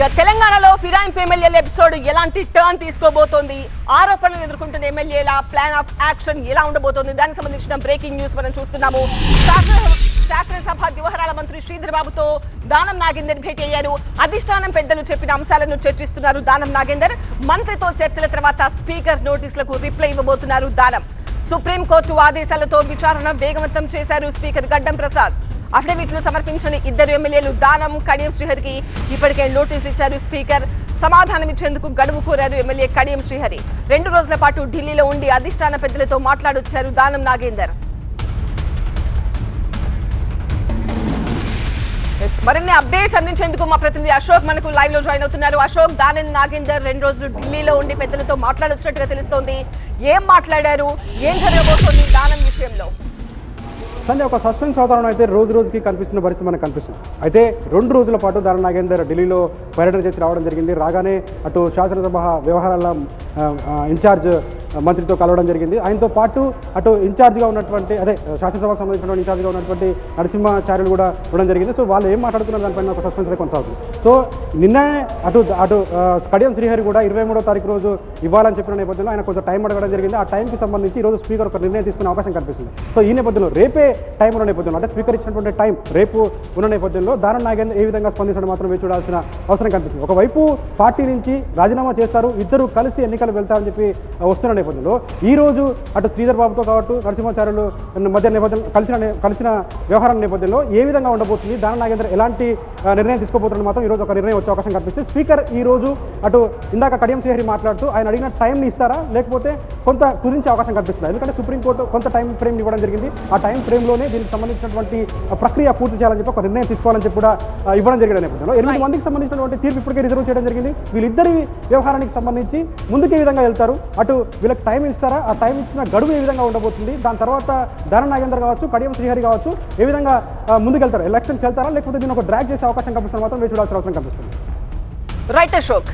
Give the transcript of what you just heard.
ఇక తెలంగాణలో ఫిరాయింపు ఎమ్మెల్యేల ఎపిసోడ్ ఎలాంటి టర్న్ తీసుకోబోతోంది? ఆరోపణలు ఎదుర్కొంటున్న ఎమ్మెల్యేల ప్లాన్ ఆఫ్ యాక్షన్ ఎలా ఉండబోతోంది? దానికి సంబంధించిన బ్రేకింగ్ న్యూస్ మనం చూస్తున్నాము. శాసనసభ వ్యవహారాల మంత్రి శ్రీధర్ బాబుతో దానం నాగేందర్ భేటీ అయ్యారు. అధిష్టానం పెద్దలు చెప్పిన అంశాలను చర్చిస్తున్నారు దానం నాగేందర్. మంత్రితో చర్చల తర్వాత స్పీకర్ నోటీసులకు రిప్లై ఇవ్వబోతున్నారు దానం. సుప్రీంకోర్టు ఆదేశాలతో విచారణ వేగవంతం చేశారు స్పీకర్ గడ్డం ప్రసాద్. అఫిడవిట్లు సమర్పించని ఇద్దరు ఎమ్మెల్యేలు దానం కడియం శ్రీహరికి ఇప్పటికే నోటీసులు ఇచ్చారు స్పీకర్. సమాధానం ఇచ్చేందుకు గడువు కోరారు ఎమ్మెల్యే కడియం శ్రీహరి. రెండు రోజుల పాటు ఢిల్లీలో ఉండి అధిష్టాన పెద్దలతో మాట్లాడొచ్చారు దానం నాగేందర్. మరిన్ని అప్డేట్స్ అందించేందుకు మా ప్రతినిధి అశోక్ మనకు లైవ్లో జాయిన్ అవుతున్నారు. అశోక్ దానిన్ నాగేందర్ రెండు రోజులు ఢిల్లీలో ఉండి పెద్దలతో మాట్లాడొచ్చినట్టుగా తెలుస్తోంది. ఏం మాట్లాడారు? ఏం జరగబోతోంది దానం విషయంలో? సంధ్య ఒక సస్పెన్స్ వాతావరణం అయితే రోజు రోజుకి కనిపిస్తున్న పరిస్థితి మనకు కనిపిస్తుంది. అయితే రెండు రోజుల పాటు దాని నాగేందర్ ఢిల్లీలో పర్యటన చేసి రావడం జరిగింది. రాగానే అటు శాసనసభ వ్యవహారాల ఇన్ఛార్జ్ మంత్రితో కలవడం జరిగింది. ఆయనతో పాటు అటు ఇన్ఛార్జ్గా ఉన్నటువంటి అదే శాసనసభకు సంబంధించినటువంటి ఇన్ఛార్జ్గా ఉన్నటువంటి నరసింహాచార్యులు కూడా ఉండడం జరిగింది. సో వాళ్ళు ఏం మాట్లాడుకున్నారు దానిపైన ఒక సస్పెన్స్ అయితే కొనసాగుతుంది. సో నిన్ననే అటు అటు కడియం శ్రీహరి కూడా ఇరవై మూడో తారీఖు రోజు ఇవ్వాలని చెప్పిన నేపథ్యంలో ఆయన కొంచెం టైం అడగడం జరిగింది. ఆ టైంకి సంబంధించి ఈరోజు రోజు స్పీకర్ ఒక నిర్ణయం తీసుకునే అవకాశం కనిపిస్తుంది. సో ఈ నేపథ్యంలో రేపే టైం ఉన్న నేపథ్యంలో అంటే స్పీకర్ ఇచ్చినటువంటి టైం రేపు ఉన్న నేపథ్యంలో దానం నాగేంద్ర ఏ విధంగా స్పందించడం మాత్రం వేచి చూడాల్సిన అవసరం కనిపిస్తుంది. ఒకవైపు పార్టీ నుంచి రాజీనామా చేస్తారు. ఇద్దరు కలిసి ఎన్నికలు వెళ్తారని చెప్పి వస్తున్న నేపథ్యంలో ఈ రోజు అటు శ్రీధర్ బాబుతో కావచ్చు నరసింహాచార్యులు మధ్య నేపథ్యం కలిసిన కలిసిన వ్యవహారం నేపథ్యంలో ఏ విధంగా ఉండబోతుంది దానం నాగేంద్ర ఎలాంటి నిర్ణయం తీసుకోబోతున్న మాత్రం ఈ రోజు ఒక నిర్ణయం వచ్చే అవకాశం కనిపిస్తుంది. స్పీకర్ ఈ రోజు అటు ఇందాక కడియం శ్రీహరి మాట్లాడుతూ ఆయన అడిగిన టైంని ఇస్తారా లేకపోతే కొంత కుదించే అవకాశం కనిపిస్తుంది? ఎందుకంటే సుప్రీంకోర్టు కొంత టైం ఫ్రేమ్ ఇవ్వడం జరిగింది. ఆ టైం ఫ్రేమ్లోనే దీనికి సంబంధించినటువంటి ప్రక్రియ పూర్తి చేయాలని చెప్పి ఒక నిర్ణయం తీసుకోవాలని చెప్పి కూడా ఇవ్వడం జరిగిన నేపథ్యంలో ఎనిమిది మందికి సంబంధించినటువంటి తీర్పు ఇప్పటికే రిజర్వ్ చేయడం జరిగింది. వీళ్ళిద్దరి వ్యవహారానికి సంబంధించి ముందుకు విధంగా వెళ్తారు? అటు వీళ్ళకి టైం ఇస్తారా? ఆ టైం ఇచ్చిన గడువు ఏ విధంగా ఉండబోతుంది? దాని తర్వాత ధన నాగేందర్ కావచ్చు కడియం శ్రీహరి కావచ్చు ఏ విధంగా ముందుకెళ్తారు? ఎలక్షన్కి వెళ్తారా? లేకపోతే దీన్ని ఒక డ్రాగ్ చేసే అవకాశం కనిపిస్తుంది మాత్రం వేచి చూడాల్సిన అవసరం కనిపిస్తుంది. రైట్ అశోక్